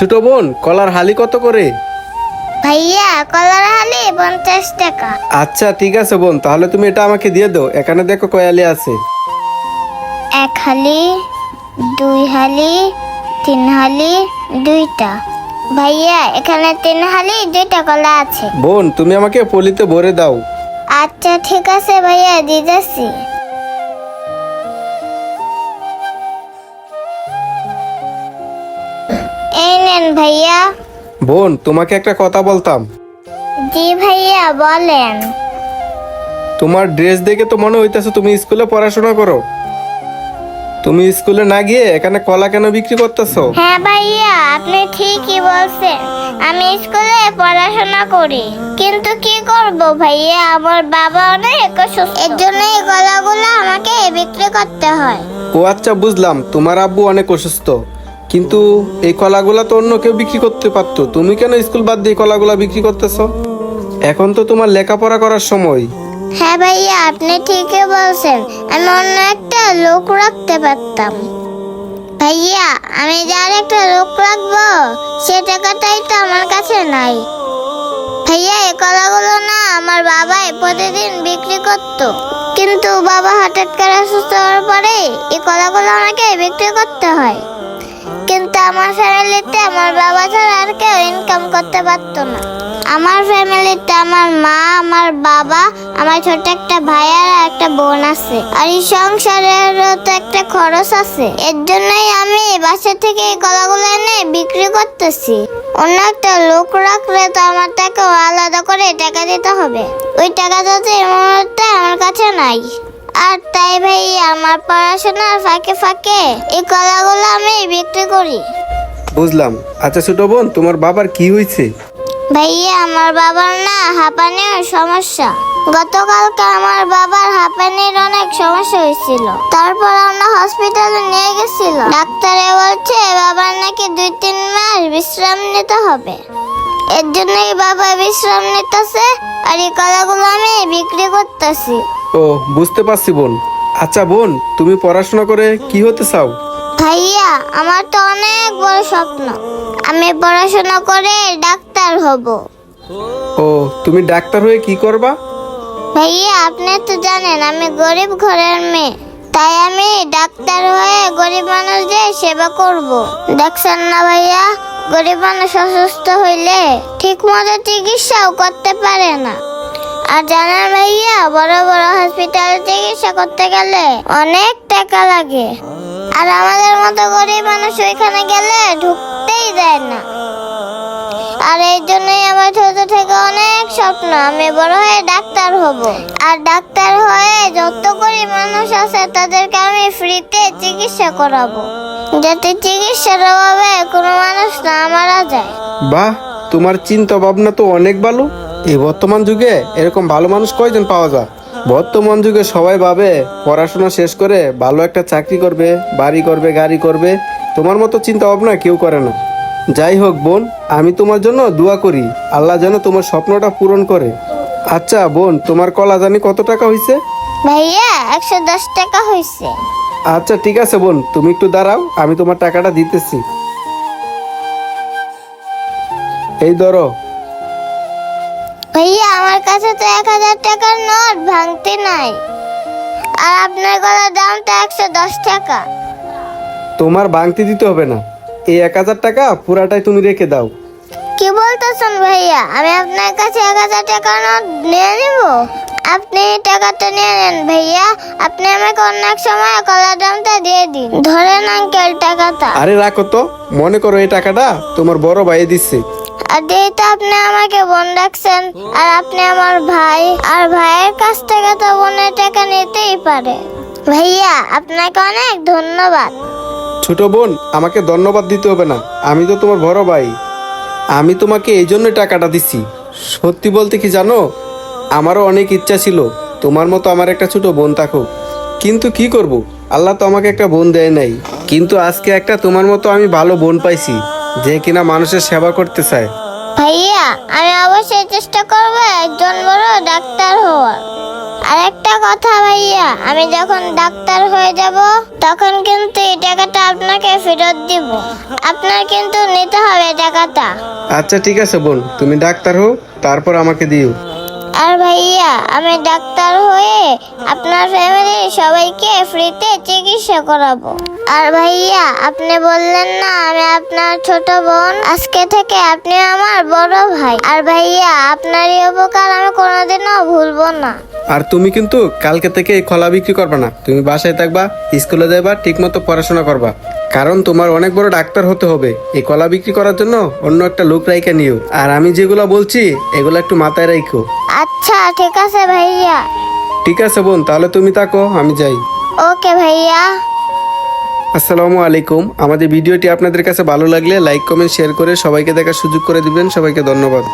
ছোট বোন কলার হালি কত করে? ভাইয়া কলার হালি পঞ্চাশ টাকা। আচ্ছা ঠিক আছে বোন তাহলে তুমি এটা আমাকে দিয়ে দাও। এখানে দেখো কয়ালি আছে। এক হালি দুই হালি তিন হালি দুইটা। ভাইয়া এখানে তিন হালি দুইটা কলা আছে। বোন তুমি আমাকে পলিতে ভরে দাও। আচ্ছা ঠিক আছে ভাইয়া দিতেছি। নেন ভাইয়া। বোন তোমাকে একটা কথা বলতাম। জি ভাইয়া বলেন। তোমার ড্রেস দেখে তো মনে হইতেছে তুমি স্কুলে পড়াশোনা করো। তুমি স্কুলে না গিয়ে এখানে কলা কেন বিক্রি করতেছো? হ্যাঁ ভাইয়া আপনি ঠিকই বলছেন। আমি স্কুলে পড়াশোনা করি। কিন্তু কি করব ভাইয়া আমার বাবা অনেক অসুস্থ। এর জন্য এই কলাগুলো আমাকে বিক্রি করতে হয়। ও আচ্ছা বুঝলাম। তোমার আব্বু অনেক অসুস্থ। কিন্তু এই কলাগুলা তো অন্য কেউ বিক্রি করতে পারতো। তুমি কেন স্কুল বাদ দিয়ে কলাগুলা বিক্রি করতেছো? এখন তো তোমার লেখাপড়া করার সময়। হ্যাঁ ভাইয়া, আপনি ঠিকই বলছেন। আমি অন্য একটা লোক রাখতে পারতাম। ভাইয়া, আমি যার একটা লোক রাখব, সে টাকাটাই তো আমার কাছে নাই। ভাইয়া, এই কলাগুলো না আমার বাবাই প্রতিদিন বিক্রি করতো। কিন্তু বাবা হঠাৎ করে অসুস্থ হওয়ার পরে এই কলাগুলো আমাকে বিক্রি করতে হয়। আমার ফ্যামিলিতে আমার বাবা ছাড়া আর কেউ ইনকাম করতে পারতো না। আমার ফ্যামিলিতে আমার মা, আমার বাবা, আমার ছোট একটা ভাই আর একটা বোন আছে। আর এই সংসারেরও তো একটা খরচ আছে। এর জন্যই আমি বাসা থেকে এই কলাগুলো এনে বিক্রি করতেছি। অন্য একটা লোক রাখলে তো আমার টাকা আলাদা করে টাকা দিতে হবে। ওই টাকাটা তো এই মুহূর্তে আমার কাছে নাই। আর তাই ভাই আমার পড়াশোনার ফাঁকে ফাঁকে এই কলাগুলো আমি বিক্রি করি। বুঝলাম। আচ্ছা ছোট বোন তোমার বাবার কি হয়েছে? ভাইয়া আমার বাবার না হাঁপানির সমস্যা। গতকালকে আমার বাবার হাঁপানির অনেক সমস্যা হয়েছিল। তারপর আমরা হসপিটালে নিয়ে গেছিল ডাক্তারে বলছে বাবার নাকি দুই তিন মাস বিশ্রাম নিতে হবে। এর জন্যই বাবা বিশ্রাম নিতেছে আর এই কলাগুলো আমি বিক্রি করতেছি। ও বুঝতে পারছি বোন। আচ্ছা বোন তুমি পড়াশোনা করে কি হতে চাও? ভাইয়া আমার তো অনেক বড় স্বপ্ন। আমি পড়াশোনা করে ডাক্তার হব। ও তুমি ডাক্তার হয়ে কি করবা? ভাইয়া আপনি তো জানেন আমি গরিব ঘরের মেয়ে। তাই আমি ডাক্তার হয়ে গরিব মানুষদের সেবা করব। দেখছেন না ভাইয়া? গরিব মানুষ অসুস্থ হইলে ঠিক মতো চিকিৎসাও করতে পারে না। আর জানেন ভাইয়া বড় বড় হসপিটালে চিকিৎসা করতে গেলে অনেক টাকা লাগে। আর আমাদের মতো গরিব মানুষ ওইখানে গেলে ঢুকতেই দেয় না। আর এই জন্যই আমার ছোট থেকে অনেক স্বপ্ন, আমি বড় হয়ে ডাক্তার হব। আর ডাক্তার হয়ে যত গরিব মানুষ আছে তাদেরকে আমি ফ্রিতে চিকিৎসা করাবো। যাতে চিকিৎসার অভাবে কোনো মানুষ না মারা যায়। বাহ, তোমার চিন্তা ভাবনা তো অনেক ভালো। এই বর্তমান যুগে এরকম ভালো মানুষ কয়জন পাওয়া যায়? বর্তমান যুগে সবাই ভাবে পড়াশোনা শেষ করে ভালো একটা চাকরি করবে বাড়ি করবে গাড়ি করবে। তোমার মতো চিন্তা ভাবনা কেউ করে না। যাই হোক বোন আমি তোমার জন্য দোয়া করি। আল্লাহ যেন তোমার স্বপ্নটা পূরণ করে। আচ্ছা বোন তোমার কলা জানি কত টাকা হয়েছে ভাইয়া একশো দশ টাকা হয়েছে আচ্ছা ঠিক আছে বোন তুমি একটু দাঁড়াও আমি তোমার টাকাটা দিতেছি। এই ধরো ভাইয়া আমার কাছে তো এক হাজার টাকার নোট ভাঙতে নাই। আর আপনার গলার দামটা একশো দশ টাকা। তোমার বাংতি দিতে হবে না। এই এক হাজার টাকা পুরাটাই তুমি রেখে দাও। কি বলতেছেন ভাইয়া? আমি আপনার কাছে এক হাজার টাকা নোট নিয়ে নিব? আপনি এই টাকাটা নিয়ে নেন ভাইয়া। আপনি আমাকে অন্য এক সময় কলার দামটা দিয়ে দিন। ধরেন আঙ্কেল টাকাটা। আরে রাখো তো। মনে করো এই টাকাটা তোমার বড় ভাই দিচ্ছে। যেহেতু আপনি আমাকে বোন রাখছেন, আর আপনি আমার ভাই, আর ভাইয়ের কাছ থেকে তো বোনের টাকা নিতেই পারে। ভাইয়া, আপনাকে অনেক ধন্যবাদ। ছোট বোন, আমাকে ধন্যবাদ দিতে হবে না। আমি তো তোমার বড় ভাই। আমি তোমাকে এই জন্য টাকাটা দিচ্ছি সত্যি বলতে কি জানো? আমারও অনেক ইচ্ছা ছিল, তোমার মতো আমার একটা ছোট বোন থাকুক। কিন্তু কি করব? আল্লাহ তো আমাকে একটা বোন দেয় নাই। কিন্তু আজকে একটা তোমার মতো আমি ভালো বোন পাইছি। যে কিনা মানুষের সেবা করতে চায়। ভাইয়া আমি অবশ্যই চেষ্টা করব একজন বড় ডাক্তার হওয়ার। আর একটা কথা ভাইয়া আমি যখন ডাক্তার হয়ে যাব তখন কিন্তু এই টাকাটা আপনাকে ফেরত দিব। আপনার কিন্তু নিতে হবে টাকাটা। আচ্ছা ঠিক আছে বোন তুমি ডাক্তার হও তারপর আমাকে দিও। আর ভাইয়া, আমি ডাক্তার হয়ে আপনার ফ্যামিলির সবাইকে ফ্রিতে চিকিৎসা করাবো। আর ভাইয়া, আপনি বললেন না আমি আপনার ছোট বোন, আজকে থেকে আপনি আমার বড় ভাই। আর ভাইয়া আপনার এই উপকার আমি কোনোদিনও ভুলবো না। আর তুমি কিন্তু কালকে থেকে কলা বিক্রি করবে না। তুমি বাসায় থাকবা, স্কুলে যাবা ঠিক মতো পড়াশোনা করবা। কারণ তোমার অনেক বড় ডাক্তার হতে হবে। এই কলা বিক্রি করার জন্য অন্য একটা লোক রাইকা নিও। আর আমি যেগুলো বলছি এগুলো একটু মাথায় রাখো আচ্ছা ঠিক আছে ভাইয়া। ঠিক আছে বোন তাহলে তুমি থাকো আমি যাই। ওকে ভাইয়া। আসসালামু আলাইকুম। আমাদের ভিডিওটি আপনাদের কাছে ভালো লাগলে লাইক কমেন্ট শেয়ার করে সবাইকে দেখার সুযোগ করে দিবেন। সবাইকে ধন্যবাদ।